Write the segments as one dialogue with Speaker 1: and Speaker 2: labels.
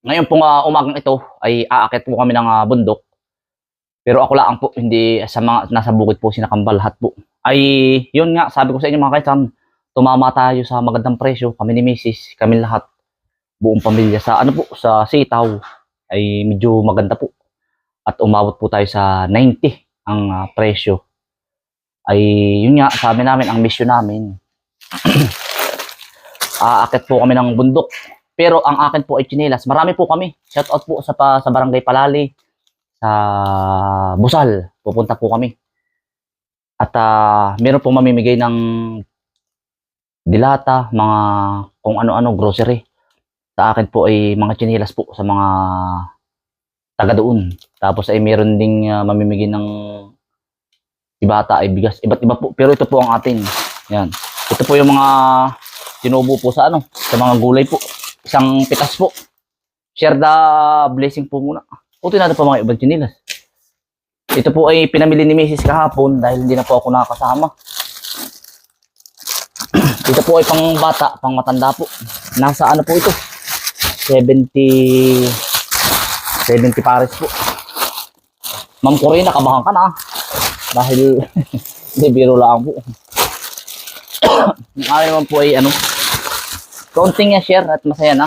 Speaker 1: Ngayon pong ah, umagang ito ay aakit po kami ng ah, bundok. Pero ako lang po, hindi sa mga nasa bukid po sinakambal lahat po. Ay, yun nga, sabi ko sa inyo mga kaisan, tumama tayo sa magandang presyo, kami ni Mrs., kami lahat, buong pamilya sa ano po, sa sitaw, ay medyo maganda po. At umabot po tayo sa 90 ang ah, presyo. Ay, yun nga, sabi namin, ang mission namin, aakit po kami ng bundok. Pero ang akin po ay chinelas. Marami po kami. Shout out po sa, pa, sa Barangay Palali, sa Busal. Pupunta po kami. At ah, meron po mamimigay ng dilata, mga kung ano-ano, grocery. Sa akin po ay mga chinelas po sa mga taga doon. Tapos ay meron ding ah, mamimigay ng ibata ay bigas. Iba't iba po. Pero ito po ang atin. Yan. Ito po yung mga tinubo po sa ano, sa mga gulay po. Isang pitas po. Share the blessing po muna. Puti natin po mga ibang chinilas. Ito po ay pinamili ni Mrs. kahapon dahil hindi na po ako nakakasama. ito po ay pang bata, pang matanda po. Nasa ano po ito? 70 70 pares po. Ma'am Corina, kabahan ka na. ah. Dahil hindi biro lang po. Ang naman po ay ano, kaunting nga share at masaya na.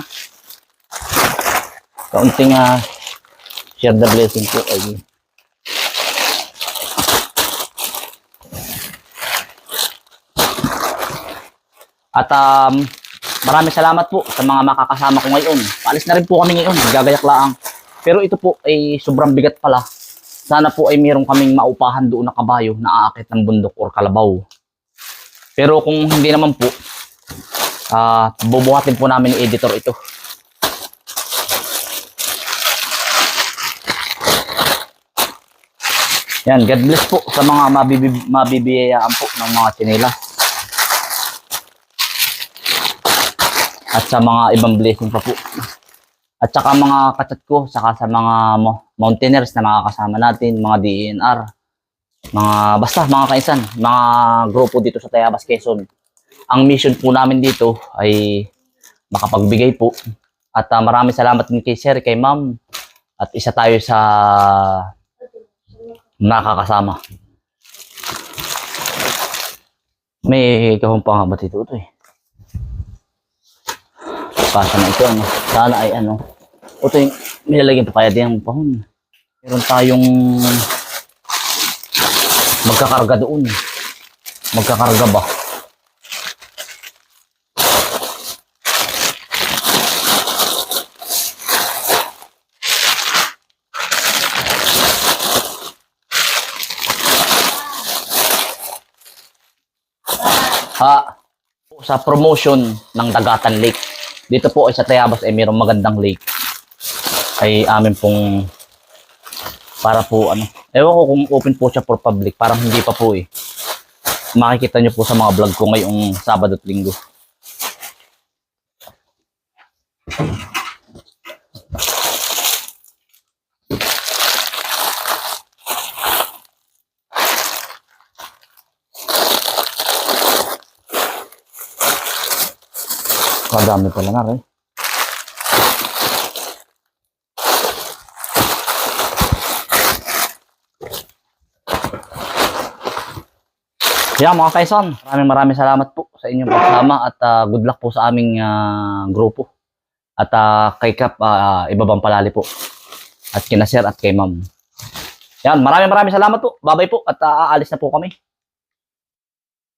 Speaker 1: Kaunting nga share the blessing po ay At um, maraming salamat po sa mga makakasama ko ngayon. Paalis na rin po kami ngayon, gagayak laang. Pero ito po ay sobrang bigat pala. Sana po ay mayroon kaming maupahan doon na kabayo na aakit ng bundok or kalabaw. Pero kung hindi naman po, ah bubuhatin po namin ni editor ito. Yan, God bless po sa mga mabibi, mabibiyayaan po ng mga chinela. At sa mga ibang blessing pa po. At saka mga kachat ko, saka sa mga mo- mountaineers na mga kasama natin, mga DNR, mga basta mga kaisan, mga grupo dito sa Tayabas, Quezon. Ang mission po namin dito ay makapagbigay po. At ah, maraming salamat din kay Sir, kay Ma'am. At isa tayo sa nakakasama. May kahong pa nga ba dito ito eh. Pasa na ito ano. Sana ay ano. Ito yung nilalagyan pa kaya din ang pahon. Meron tayong magkakarga doon. Magkakarga ba? Ha, sa promotion ng Dagatan Lake. Dito po ay sa Tayabas ay mayroong magandang lake. Ay amin pong para po ano. Ewan ko kung open po siya for public. Parang hindi pa po eh. Makikita niyo po sa mga vlog ko ngayong Sabado at Linggo. Kadami pala na rin. Yeah, mga kaisan, maraming maraming salamat po sa inyong pagsama at ah, good luck po sa aming ah, grupo. At ah, kay Kap, ah, ibabang palali po. At kina Sir at kay Ma'am. Yan, maraming maraming salamat po. Babay po at ah, aalis na po kami.